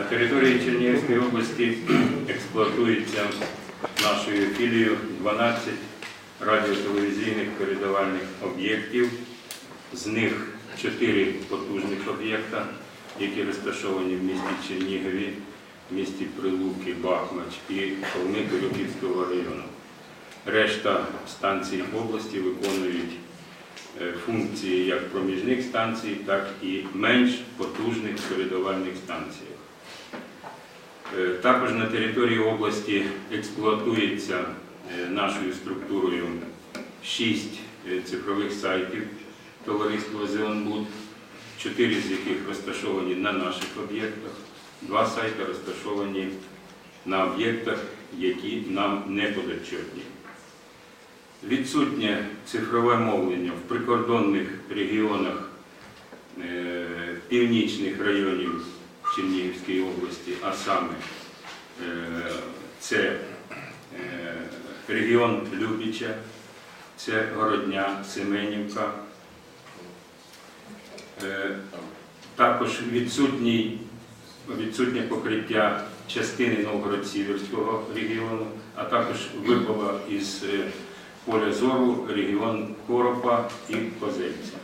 На території Чернігівської області експлуатується нашою філією 12 радіотелевізійних передавальних об'єктів. З них 4 потужних об'єкта, які розташовані в місті Чернігові, в місті Прилуки, Бахмач і Холми Кирилівського району. Решта станцій області виконують функції як проміжних станцій, так і менш потужних передавальних станціях. Е, Також на території області експлуатується е, нашою структурою шість е, цифрових сайтів товариства «Зеонбуд», чотири з яких розташовані на наших об'єктах, два сайти розташовані на об'єктах, які нам не подотчетні. Відсутнє цифрове мовлення в прикордонних регіонах е, північних районів Чернігівської області, а саме е, це е, регіон Любіча, це Городня, Семенівка. Також відсутнє покриття частини Новгород-Сіверського регіону, а також випала із поля зору регіон Коропа і Козельця.